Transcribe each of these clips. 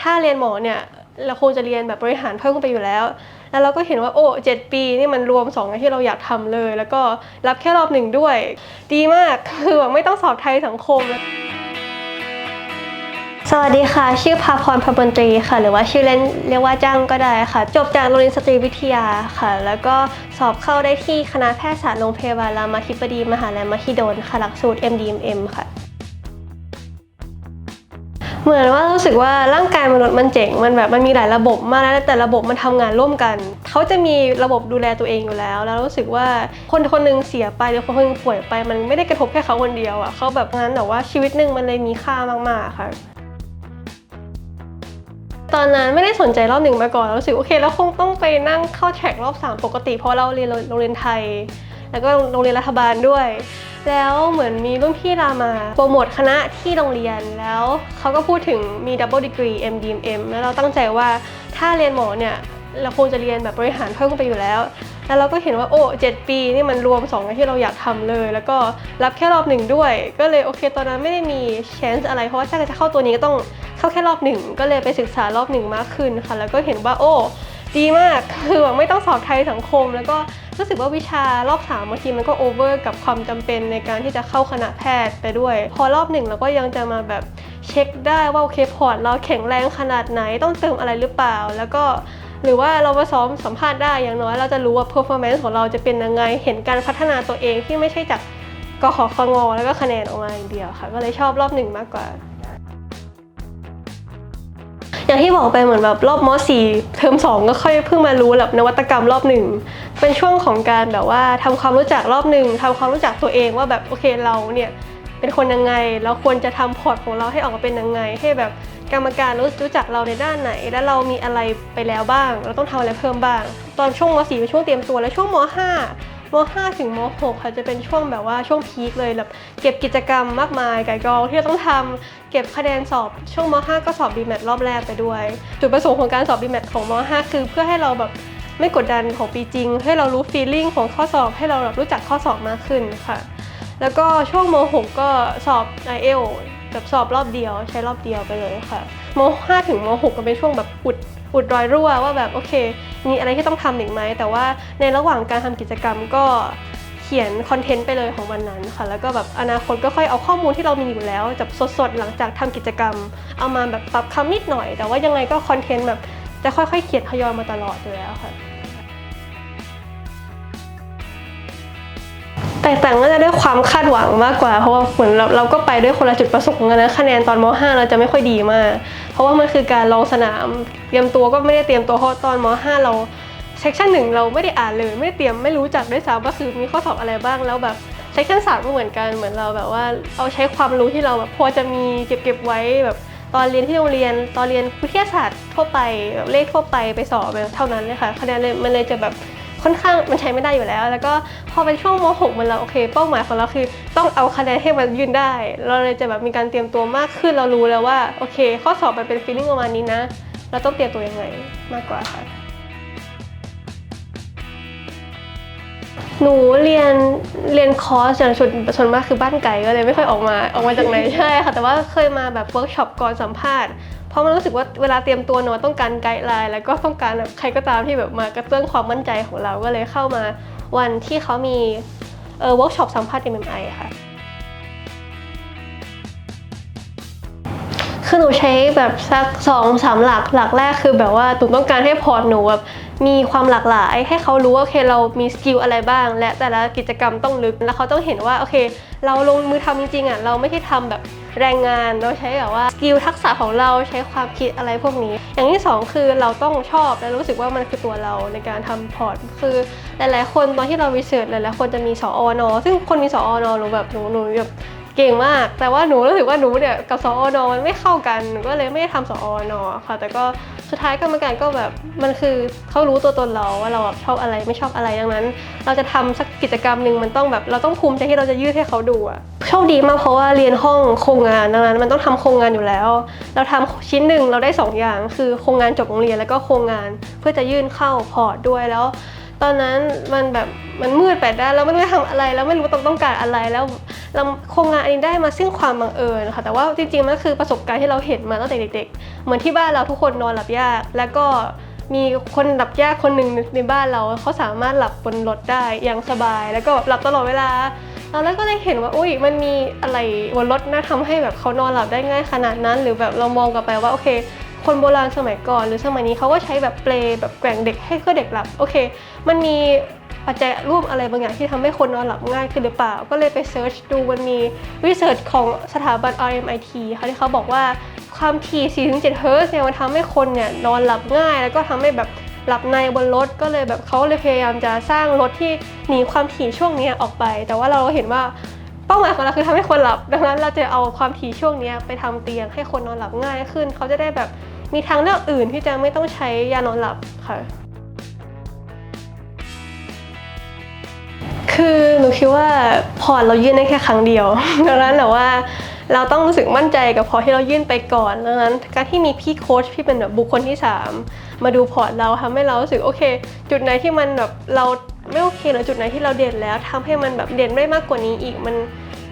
ถ้าเรียนหมอเนี่ยเราคงจะเรียนแบบบริหารเพิ่มขึ้นไปอยู่แล้ว แล้วเราก็เห็นว่าโอ้เจ็ดปีนี่มันรวมสองอย่างที่เราอยากทำเลย แล้วก็รับแค่รอบหนึ่งด้วย ดีมากคือแบบไม่ต้องสอบไทยสังคม สวัสดีค่ะ ชื่อภาพรพบนตรีค่ะ หรือว่าชื่อเล่นเรียกว่าจ้างก็ได้ค่ะ จบจากโรงเรียนสตรีวิทยาค่ะ แล้วก็สอบเข้าได้ที่คณะแพทยศาสตร์โรงพยาบาลรามาธิบดีมหาลัยมหิดลค่ะหลักสูตร MDMM ค่ะ เหมือนว่ารู้สึกว่าร่างกายมนุษย์มันเจ๋งมันแบบมันมีหลายระบบมากแล้วแต่ระบบมันทำงานร่วมกัน เขาจะมีระบบดูแลตัวเองอยู่แล้ว แล้วรู้สึกว่าคนคนหนึงเสียไปหรือคนคนหนึงป่วยไป มันไม่ได้กระทบแค่เขาคนเดียวอะเขาแบบงั้นแต่ว่าชีวิตหนึ่งมันเลยมีค่ามากๆค่ะตอนนั้นไม่ได้สนใจรอบหนึ่งมาก่อนรู้สึกโอเคแล้วคงต้องไปนั่งเข้าแทร็กรอบ 3 ปกติเพราะเราเรียนโรงเรียนไทย แล้วก็โรงเรียนรัฐบาลด้วย แล้วเหมือนมีรุ่นพี่รามาโปรโมทคณะที่โรงเรียนแล้วเขาก็พูดถึงมี double degree MDMM แล้วเราตั้งใจว่าถ้าเรียนหมอเนี่ยเราคงจะเรียนแบบบริหารเพิ่มขึ้นไปอยู่แล้ว แล้วเราก็เห็นว่าโอ้เจ็ดปีนี่มันรวม2อย่างที่เราอยากทำเลย แล้วก็รับแค่รอบหนึ่งด้วย ก็เลยโอเคตอนนั้นไม่ได้มี chance อะไร เพราะว่าถ้าจะเข้าตัวนี้ก็ต้องเข้าแค่รอบหนึ่ง ก็เลยไปศึกษารอบหนึ่งมากขึ้นค่ะ แล้วก็เห็นว่าโอ้ ดีมาก คือแบบไม่ต้องสอบไทยสังคม แล้วก็รู้สึกว่าวิชารอบสามบางทีมันก็โอเวอร์กับความจำเป็นในการที่จะเข้าคณะแพทย์ไปด้วย พอรอบหนึ่งเราก็ยังจะมาแบบเช็คได้ว่าโอเคพอร์ตเราแข็งแรงขนาดไหนต้องเติมอะไรหรือเปล่า แล้วก็หรือว่าเรามาซ้อมสัมภาษณ์ได้อย่างน้อยเราจะรู้ว่า performance ของเราจะเป็นยังไง เห็นการพัฒนาตัวเองที่ไม่ใช่จากกขคงแล้วก็คะแนนออกมาอย่างเดียวค่ะ ก็เลยชอบรอบหนึ่งมากกว่า อย่างที่บอกไปเหมือนแบบรอบม .4 เทอม2 ก็ค่อยเพิ่งมารู้แบบนวัตกรรมรอบหนึ่งเป็นช่วงของการแบบว่าทำความรู้จักรอบหนึ่งทำความรู้จักตัวเองว่าแบบโอเคเราเนี่ยเป็นคนยังไงเราควรจะทำพอร์ตของเราให้ออกมาเป็นยังไง ให้แบบกรรมการรู้รู้จักเราในด้านไหน แล้วเรามีอะไรไปแล้วบ้าง เราต้องทำอะไรเพิ่มบ้าง ตอนช่วงม .4 เป็นช่วงเตรียมตัวและช่วงม .5 ม .5 ถึงม .6 ค่ะจะเป็นช่วงแบบว่าช่วงพีคเลยแบบเก็บกิจกรรมมากมายไก่กองที่เราต้องทำเก็บคะแนนสอบช่วงม .5 ก็สอบ BMAT รอบแรกไปด้วย จุดประสงค์ของการสอบ BMAT ของม .5 คือเพื่อให้เราแบบไม่กดดันของปีจริง ให้เรารู้ feeling ของข้อสอบให้เราแบบรู้จักข้อสอบมากขึ้นค่ะ แล้วก็ช่วงม .6 ก็สอบ i อ l แบบสอบรอบเดียวใช้รอบเดียวไปเลยค่ะม .5 ถึงม .6 ก็เป็นช่วงแบบอุด อุดรอยรั่วว่าแบบโอเค มีอะไรที่ต้องทำอีกไหม แต่ว่าในระหว่างการทำกิจกรรมก็เขียนคอนเทนต์ไปเลยของวันนั้นค่ะ แล้วก็แบบอนาคตก็ค่อยเอาข้อมูลที่เรามีอยู่แล้วจากสดๆหลังจากทำกิจกรรม เอามาแบบปรับคำนิดหน่อย แต่ว่ายังไงก็คอนเทนต์แบบจะค่อยๆ เขียนทยอยมาตลอดอยู่แล้วค่ะ ตกต่างก็จะด้วยความคาดหวังมากกว่า เพราะว่าเหมือนเราเราก็ไปด้วยคนละจุดประสงค์กันนะคะแนนตอนม .5 เราจะไม่ค่อยดีมาก เพราะว่ามันคือการลองสนาม เตรียมตัวก็ไม่ได้เตรียมตัวเพราะตอนม .5 เราเซสชั่นหนึ่งเราไม่ได้อ่านเลยไม่ได้เตรียมไม่รู้จักด้วยซ้ำว่าคือมีข้อสอบอะไรบ้างแล้วแบบเซสชั่นสามก็เหมือนกันเหมือนเราแบบว่าเอาใช้ความรู้ที่เราแบบพอจะมีเก็บเก็บไว้แบบตอนเรียนที่โรงเรียนตอนเรียนวิทยาศาสตร์ทั่วไปแบบเลขทั่วไปไปสอบแบบเท่านั้นเลยค่ะคะแนนเลยมันเลยจะแบบ ค่อนข้างมันใช้ไม่ได้อยู่แล้ว แล้วก็พอเป็นช่วงม .6 มันเราโอเค เป้าหมายของเราคือ ต้องเอาคะแนนให้มันยืนได้ เราเลยจะแบบมีการเตรียมตัวมากขึ้นเรารู้แล้วว่าโอเค ข้อสอบมันเป็นฟีลลิ่งประมาณนี้นะ เราต้องเตรียมตัวยังไงมากกว่าค่ะหนูเรียนเรียนคอร์สอย่างส่วนส่วนมากคือบ้านไกลก็เลยไม่ค่อยออกมาออกมาจากไหนใช่ค่ะแต่ว่าเคยมาแบบเวิร์กช็อปก่อนสัมภาษณ์เพ ราะมันรู้สึกว่าเวลาเตรียมตัวหนูต้องการไกด์ไลน์แล้วก็ต้องการแบบใครก็ตามที่แบบมากระเตื้องความมั่นใจของเราก็เลยเข้ามาวันที่เขามีเออเวิร์กช็อปสัมภาษณ์ MMI ค่ะคือหนูใช้แบบสักสองสามหลักหลักแรกคือแบบว่าตูต้องการให้พอร์ตหนูแบบมีความหลากหลาย ให้เขารู้ว่าโอเคเรามีสกิลอะไรบ้าง และแต่ละกิจกรรมต้องลึกแล้วเขาต้องเห็นว่าโอเค เราลงมือทำจริงๆอะเราไม่ใช่ทำแบบ แรงงานเราใช้แบบว่าสกิลทักษะของเราใช้ความคิดอะไรพวกนี้ อย่างที่สองคือเราต้องชอบและรู้สึกว่ามันคือตัวเราในการทำพอร์ตคือหลายๆ คนตอนที่เราวิจัยหลายๆคนจะมีสออนอซึ่งคนมีสออนอหนูแบบหนูหนูแบบเก่งมาก แต่ว่าหนูรู้สึกว่าหนูเนี่ยกับสออนอมันไม่เข้ากันหนูก็เลยไม่ได้ทำสออนอค่ะ แต่ก็ สุดท้ายกรรมการก็แบบมันคือเขารู้ตัวตนเราว่าเราแบบชอบอะไรไม่ชอบอะไรดังนั้น เราจะทำสักกิจกรรมหนึ่งมันต้องแบบเราต้องภูมิใจที่เราจะยื่นให้เขาดูอะโชคดีมากเพราะว่าเรียนห้องโครงงานดังนั้น มันต้องทำโครงงานอยู่แล้ว เราทำชิ้นหนึ่งเราได้สองอย่าง คือโครงงานจบโรงเรียนแล้วก็โครงงานเพื่อจะยื่นเข้าพอร์ตด้วยแล้ว ตอนนั้นมันแบบมันมืดแปดด้านแล้วไม่รู้จะทำอะไร แล้วไม่รู้ต้องต้องการอะไรแล้ว เราโครงงานอันนี้ได้มาซึ่งความบังเอิญค่ะแต่ว่าจริงๆมันก็คือประสบการณ์ที่เราเห็นมาตั้งแต่เด็กๆ เหมือนที่บ้านเราทุกคนนอนหลับยาก แล้วก็มีคนหลับยากคนหนึ่งในบ้านเราเขาสามารถหลับบนรถได้อย่างสบาย แล้วก็หลับตลอดเวลาเราแล้วก็เลยเห็นว่าอุ้ยมันมีอะไรบนรถน่าทำให้แบบเขานอนหลับได้ง่ายขนาดนั้น หรือแบบเรามองกลับไปว่าโอเค คนโบราณสมัยก่อน หรือสมัยนี้เขาก็ใช้แบบเปลแบบแกว่งเด็กให้เพื่อเด็กหลับโอเค มันมี ปัจจัยร่วมอะไรบางอย่างที่ทำให้คนนอนหลับง่ายขึ้นหรือเปล่า ก็เลยไปเซิร์ชดูมันมีวิจัยของสถาบัน RMIT ค่ะที่เขาบอกว่าความถี่4-7เฮิร์ตซ์เนี่ยมันทำให้คนเนี่ยนอนหลับง่าย แล้วก็ทำให้แบบหลับในบนรถก็เลยแบบเขาเลยพยายามจะสร้างรถที่หนีความถี่ช่วงนี้ออกไป แต่ว่าเราเห็นว่าเป้าหมายของเราคือทำให้คนหลับ ดังนั้นเราจะเอาความถี่ช่วงนี้ไปทำเตียงให้คนนอนหลับง่ายขึ้น เขาจะได้แบบมีทางเลือกอื่นที่จะไม่ต้องใช้ยานอนหลับค่ะ คือหนูคิดว่าพอร์ตเรายื่นได้แค่ครั้งเดียวดังนั้นแต่ว่าเราต้องรู้สึกมั่นใจกับพอร์ตที่เรายื่นไปก่อนดังนั้น การที่มีพี่โค้ชที่เป็นแบบบุคคลที่ 3 มาดูพอร์ตเราทำให้เรารู้สึกโอเค จุดไหนที่มันแบบเราไม่โอเคหรือจุดไหนที่เราเด่นแล้วทำให้มันแบบเด่นได้มากกว่านี้อีกมัน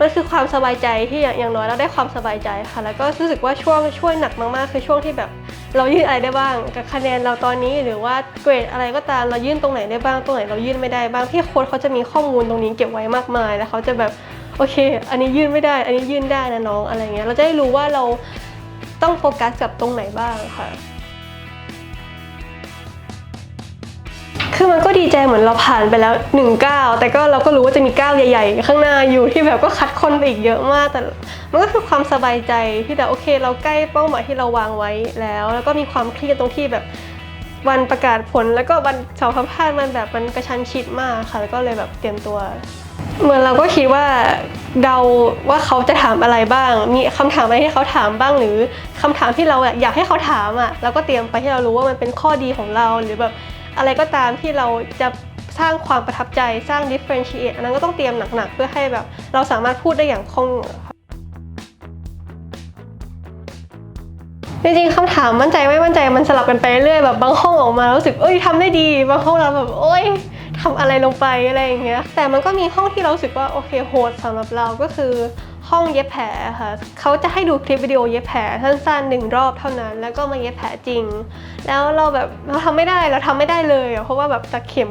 มันคือความสบายใจที่อย่างอย่างน้อยเราได้ความสบายใจค่ะ แล้วก็รู้สึกว่าช่วงช่วยหนักมากๆ คือช่วงที่แบบ เรายื่นอะไรได้บ้างกับคะแนนเราตอนนี้หรือว่าเกรดอะไรก็ตามเรายื่นตรงไหนได้บ้างตรงไหนเรายื่นไม่ได้บ้างพี่โค้ดเขาจะมีข้อมูลตรงนี้เก็บไว้มากมาย แล้วเขาจะแบบโอเค อันนี้ยื่นไม่ได้ อันนี้ยื่นได้นะน้องอะไรเงี้ยเราจะได้รู้ว่าเราต้องโฟกัสกับตรงไหนบ้างค่ะ คือมันก็ดีใจเหมือนเราผ่านไปแล้ว1นึ่งก้าวแต่ก็เราก็รู้ว่าจะมีก้าวใหญ่ๆ ข้างหน้าอยู่ที่แบบก็คัดคนไปอีกเยอะมาก แต่มันก็คือความสบายใจที่แบบโอเค เราใกล้เป้าหมายที่เราวางไว้แล้ว แล้วก็มีความเครียดตรงที่แบบวันประกาศผลแล้วก็วันสอบสัมภาษณ์มันแบบมันกระชั้นชิดมากค่ะแล้วก็เลยแบบเตรียมตัว เหมือนเราก็คิดว่าเดาว่าเขาจะถามอะไรบ้าง มีคำถามอะไรที่เขาถามบ้างหรือคำถามที่เราอยากให้เขาถามอะเราก็เตรียมไปที่เรารู้ว่ามันเป็นข้อดีของเราหรือแบบ อะไรก็ตามที่เราจะสร้างความประทับใจสร้าง differentiate อันนั้นก็ต้องเตรียมหนักๆ เพื่อให้แบบเราสามารถพูดได้อย่างคล่องจริงๆคำถามมั่นใจไม่มั่นใจมันสลับกันไปเรื่อยแบบบางห้องออกมารู้สึกเอ้ยทำได้ดี บางห้องเราแบบโอ้ยทำอะไรลงไปอะไรอย่างเงี้ยแต่มันก็มีห้องที่เราสึกว่าโอเคโหดสำหรับเราก็คือ ห้องเย็บแผลค่ะเขาจะให้ดูคลิปวิดีโอเย็บแผลสั้นๆหนึ่งรอบเท่านั้น แล้วก็มาเย็บแผลจริง แล้วเราแบบเราทำไม่ได้เราทำไม่ได้เลยอะเพราะว่าแบบตะเข็ม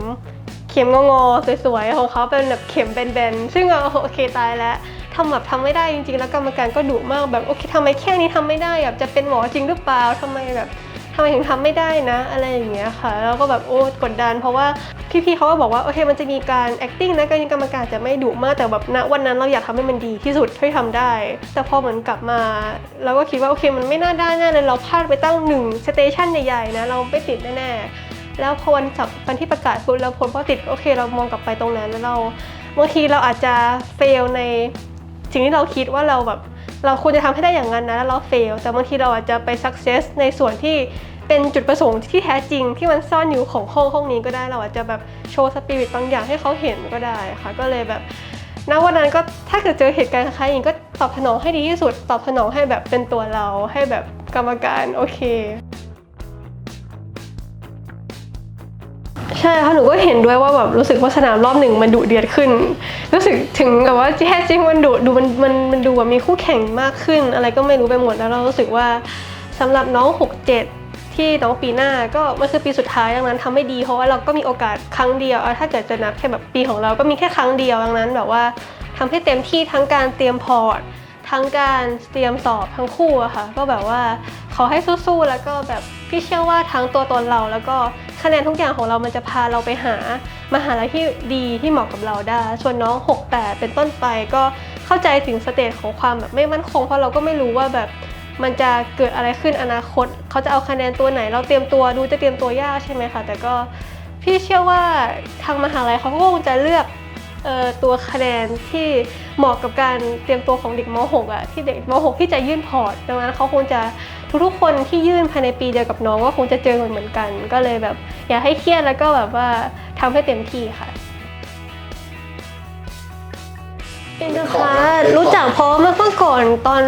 เข็มงอๆสวยๆของเขาเป็นแบบเข็มแบนๆซึ่งเราโอเคตายแล้วทำแบบทำไม่ได้จริงๆ แล้วกรรมการก็ดุมากแบบโอเคทำไมแค่นี้ทำไม่ได้แบบจะเป็นหมอจริงหรือเปล่าทำไมแบบ ทำไมถึงทำไม่ได้นะ อะไรอย่างเงี้ยค่ะแล้วก็แบบโอ้กดดัน เพราะว่าพี่ๆเขาก็บอกว่าโอเคมันจะมีการ acting นะการกรรมการจะไม่ดุมากแต่แบบณวันนั้นเราอยากทำให้มันดีที่สุดเท่าที่ทำได้ แต่พอเหมือนกลับมา เราก็คิดว่าโอเคมันไม่น่าได้แน่เลยเราพลาดไปตั้งหนึ่งสเตชันใหญ่ๆนะเราไม่ติดแน่ๆแล้วพอวันสับวันที่ประกาศปุ๊บเราผลพอติดโอเค เรามองกลับไปตรงนั้นแล้วเราบางทีเราอาจจะ fail ในสิ่งที่เราคิดว่าเราแบบ เราควรจะทำให้ได้อย่างนั้นนะแล้วเราเฟลแต่บางทีเราอาจจะไปสักเซสในส่วนที่เป็นจุดประสงค์ที่แท้จริงที่มันซ่อนอยู่ของห้องห้องนี้ก็ได้เราอาจจะแบบโชว์สปิริตบางอย่างให้เขาเห็นก็ได้ค่ะ ก็เลยแบบณวันนั้นก็ถ้าเกิดเจอเหตุการณ์คล้ายอย่างนี้ก็ตอบสนองให้ดีที่สุด ตอบสนองให้แบบเป็นตัวเราให้แบบกรรมการโอเค ใช่ค่ะหนูก็เห็นด้วยว่าแบบรู้สึกว่าสนามรอบหนึ่งมันดุเดือดขึ้น รู้สึกถึงกับว่าแท้จริงมันดุดูมันมันมันดูแบบมีคู่แข่งมากขึ้น อะไรก็ไม่รู้ไปหมดแล้วเรารู้สึกว่าสำหรับน้อง 67 ที่น้องปีหน้าก็มันคือปีสุดท้ายดังนั้นทำไม่ดีเพราะว่าเราก็มีโอกาสครั้งเดียวถ้าเกิดจะนับแค่แบบปีของเราก็มีแค่ครั้งเดียวดังนั้น แบบว่าทำให้เต็มที่ทั้งการเตรียมพอร์ตทั้งการเตรียมสอบทั้งคู่อะค่ะก็แบบว่า ขอให้สู้ๆแล้วก็แบบพี่เชื่อว่าทั้งตัวตนเรา แล้วก็คะแนนทุกอย่างของเรามันจะพาเราไปหามหาลัยที่ดีที่เหมาะกับเราได้ ส่วนน้อง 68 เป็นต้นไปก็เข้าใจถึงสเตจของความแบบไม่มั่นคง เพราะเราก็ไม่รู้ว่าแบบมันจะเกิดอะไรขึ้นอนาคต เขาจะเอาคะแนนตัวไหน เราเตรียมตัวดูจะเตรียมตัวยากใช่ไหมคะ แต่ก็พี่เชื่อว่าทางมหาลัยเขาก็คงจะเลือกเอ่อตัวคะแนนที่เหมาะกับการเตรียมตัวของเด็กม .6 อะที่เด็กม .6 ที่จะยื่นพอร์ตดังนั้นเขาคงจะ ทุกๆคนที่ยื่นภายในปีเดียวกับน้องก็คงจะเจอเหมือนกัน ก็เลยแบบอย่าให้เครียดแล้วก็แบบว่าทำให้เต็มที่ค่ะอินเตอร์พาร์รู้จักเพราะเมื่อก่อนตอน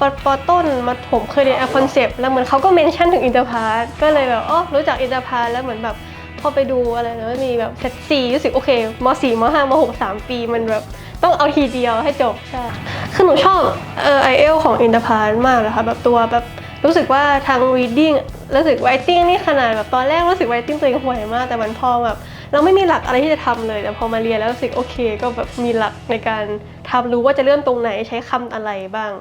ปปต้นมาผมเคยเรียนแอคอนเซปต์แล้วเหมือนเขาก็เมนชั่นถึงอินเตอร์พาร์ก็เลยแบบอ๋อรู้จักอินเตอร์พาร์แล้วเหมือนแบบพอไปดูอะไรนะมีแบบเซตสี่รู้สึกโอเคมสี่มห้ามหกสามปีมันแบบต้องเอาทีเดียวให้จบใช่คือหนูชอบเออไอเอลของอินเตอร์พานมากเลยค่ะแบบตัวแบบ รู้สึกว่าทาง reading รู้สึก writing นี่ขนาดแบบตอนแรกรู้สึก writing ตัวเองห่วยมาก แต่มันพอแบบเราไม่มีหลักอะไรที่จะทำเลย แต่พอมาเรียนแล้วรู้สึกโอเค ก็แบบมีหลักในการทำรู้ว่าจะเริ่มตรงไหนใช้คำอะไรบ้าง